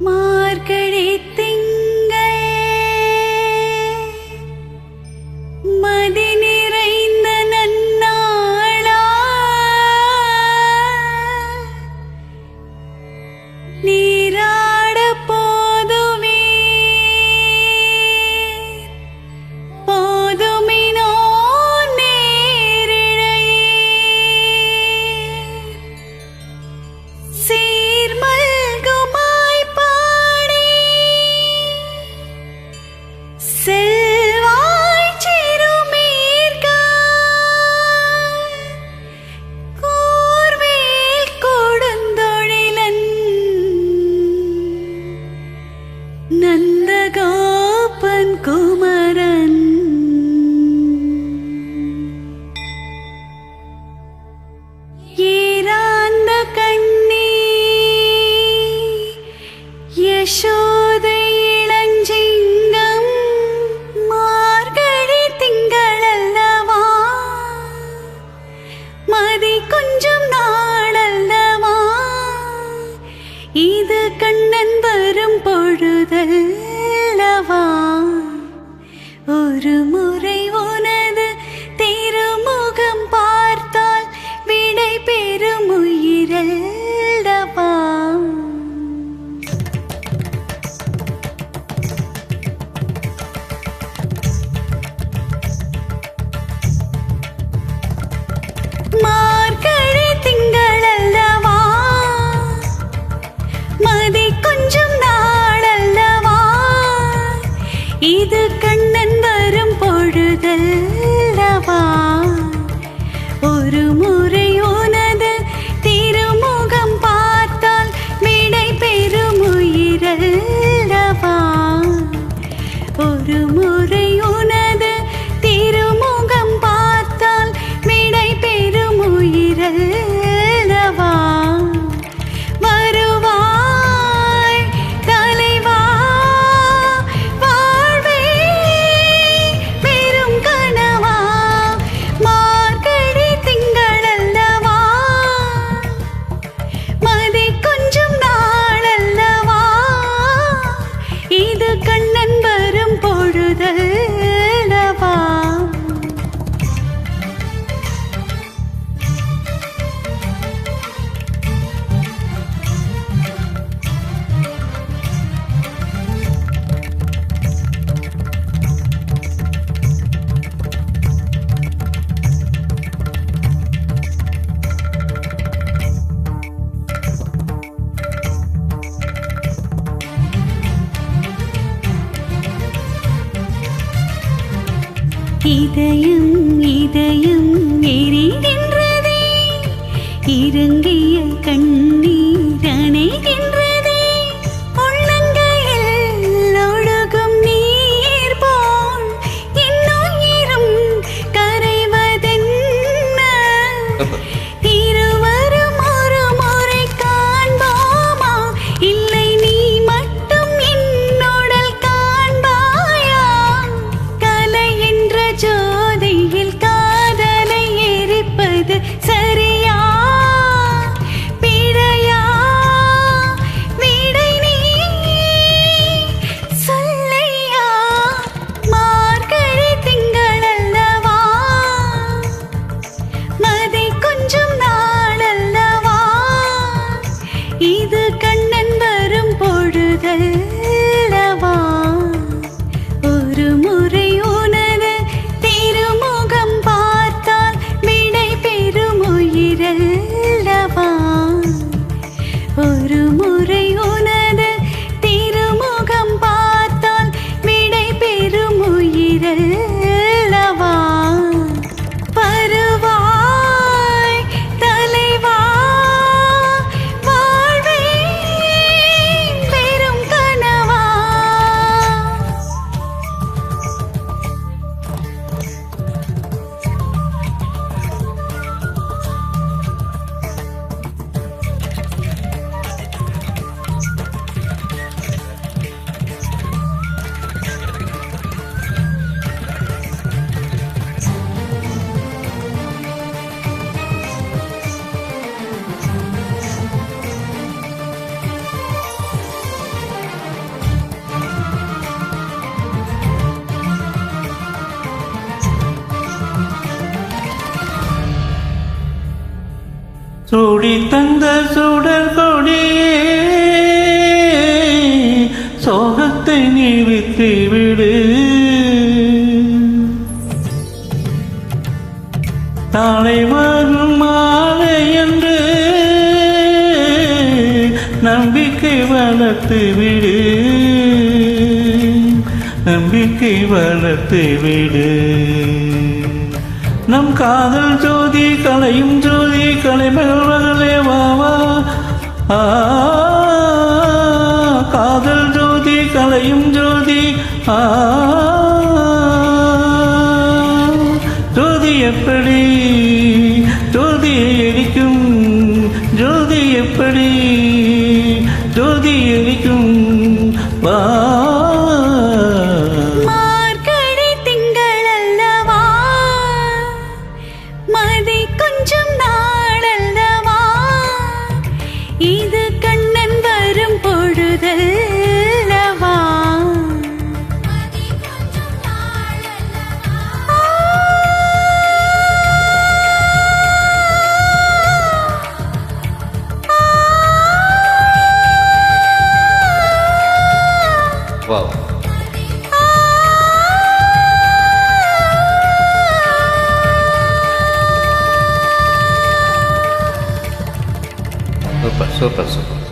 Ma এসো ஒரு இதயம் இதயம் சூடி தந்த சுடர் கொடியே சோகத்தை நீ விடு. நாளை வரும் மாலை என்று நம்பிக்கை வளர்த்து விடு. நம்பிக்கை வளர்த்து விடு. நம் காதல் ஜோதி கலையும் ஜோதி கலை மகள்வர்களே வாவா காதல் ஜோதி கலையும் ஜோதி ஆ. ஜோதி எப்படி? ஜோதியை passou.